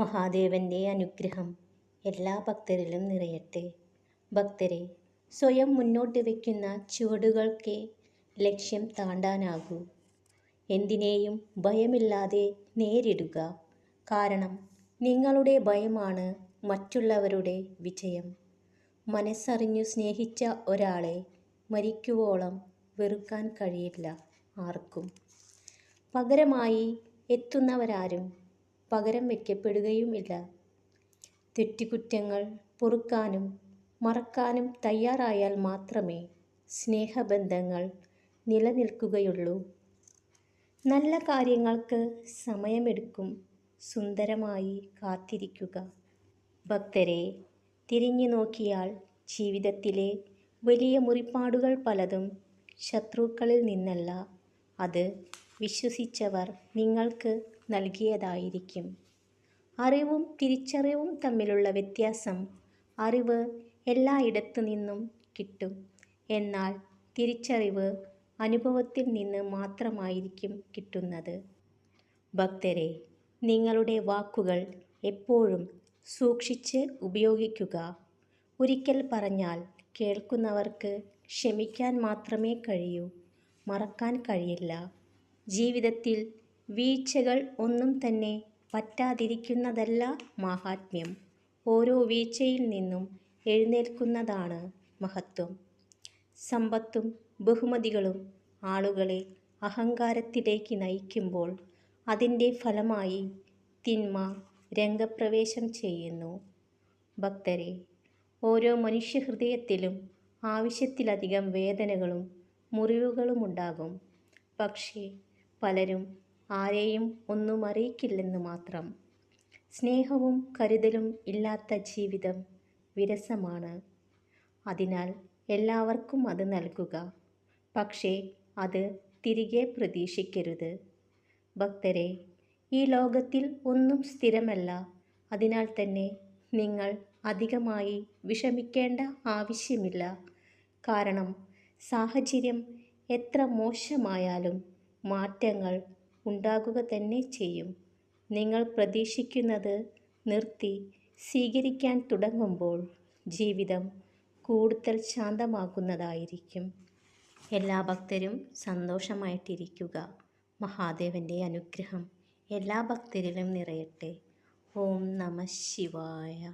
മഹാദേവന്റെ അനുഗ്രഹം എല്ലാ ഭക്തരിലും നിറയട്ടെ. ഭക്തരെ സ്വയം മുന്നോട്ട് വയ്ക്കുന്ന ചുവടുകൾക്കേ ലക്ഷ്യം താണ്ടാനാകൂ. എന്തിനേയും ഭയമില്ലാതെ നേരിടുക. കാരണം നിങ്ങളുടെ ഭയമാണ് മറ്റുള്ളവരുടെ വിജയം. മനസ്സറിഞ്ഞു സ്നേഹിച്ച ഒരാളെ മരിക്കുവോളം വെറുക്കാൻ കഴിയില്ല ആർക്കും. പകരമായി എത്തുന്നവരാരും പകരം വയ്ക്കപ്പെടുകയുമില്ല തെറ്റുകുറ്റങ്ങൾ പൊറുക്കാനും മറക്കാനും തയ്യാറായാൽ മാത്രമേ സ്നേഹബന്ധങ്ങൾ നിലനിൽക്കുകയുള്ളൂ. നല്ല കാര്യങ്ങൾക്ക് സമയമെടുക്കും സുന്ദരമായി കാത്തിരിക്കുക. ഭക്തരെ തിരിഞ്ഞു നോക്കിയാൽ ജീവിതത്തിലെ വലിയ മുറിപ്പാടുകൾ പലതും ശത്രുക്കളിൽ നിന്നല്ല. അത് വിശ്വസിച്ചവർ നിങ്ങൾക്ക് നൽകിയതായിരിക്കും. അറിവും തിരിച്ചറിവും തമ്മിലുള്ള വ്യത്യാസം അറിവ് എല്ലായിടത്തു നിന്നും കിട്ടും. എന്നാൽ തിരിച്ചറിവ് അനുഭവത്തിൽ നിന്ന് മാത്രമായിരിക്കും കിട്ടുന്നത്. ഭക്തരെ നിങ്ങളുടെ വാക്കുകൾ എപ്പോഴും സൂക്ഷിച്ച് ഉപയോഗിക്കുക. ഒരിക്കൽ പറഞ്ഞാൽ കേൾക്കുന്നവർക്ക് ക്ഷമിക്കാൻ മാത്രമേ കഴിയൂ. മറക്കാൻ കഴിയില്ല. ജീവിതത്തിൽ വീഴ്ചകൾ ഒന്നും തന്നെ പറ്റാതിരിക്കുന്നതല്ല മാഹാത്മ്യം. ഓരോ വീഴ്ചയിൽ നിന്നും എഴുന്നേൽക്കുന്നതാണ് മഹത്വം. സമ്പത്തും ബഹുമതികളും ആളുകളെ അഹങ്കാരത്തിലേക്ക് നയിക്കുമ്പോൾ അതിന്റെ ഫലമായി തിന്മ രംഗപ്രവേശം ചെയ്യുന്നു. ഭക്തരെ ഓരോ മനുഷ്യഹൃദയത്തിലും ആവശ്യത്തിലധികം വേദനകളും മുറിവുകളുമുണ്ടാകും. പക്ഷേ പലരും ആരെയും ഒന്നും അറിയിക്കില്ലെന്ന് മാത്രം. സ്നേഹവും കരുതലും ഇല്ലാത്ത ജീവിതം വിരസമാണ്. അതിനാൽ എല്ലാവർക്കും അത് നൽകുക. പക്ഷേ അത് തിരികെ പ്രതീക്ഷിക്കരുത്. ഭക്തരെ ഈ ലോകത്തിൽ ഒന്നും സ്ഥിരമല്ല. അതിനാൽ തന്നെ നിങ്ങൾ അധികമായി വിഷമിക്കേണ്ട ആവശ്യമില്ല. കാരണം സാഹചര്യം എത്ര മോശമായാലും മാറ്റങ്ങൾ ഉണ്ടാകുക തന്നെ ചെയ്യും. നിങ്ങൾ പ്രതീക്ഷിക്കുന്നത് നിർത്തി സ്വീകരിക്കാൻ തുടങ്ങുമ്പോൾ ജീവിതം കൂടുതൽ ശാന്തമാകുന്നതായിരിക്കും. എല്ലാ ഭക്തരും സന്തോഷമായിട്ടിരിക്കുക. മഹാദേവന്റെ അനുഗ്രഹം എല്ലാ ഭക്തരിലും നിറയട്ടെ. ഓം നമ ശിവായ.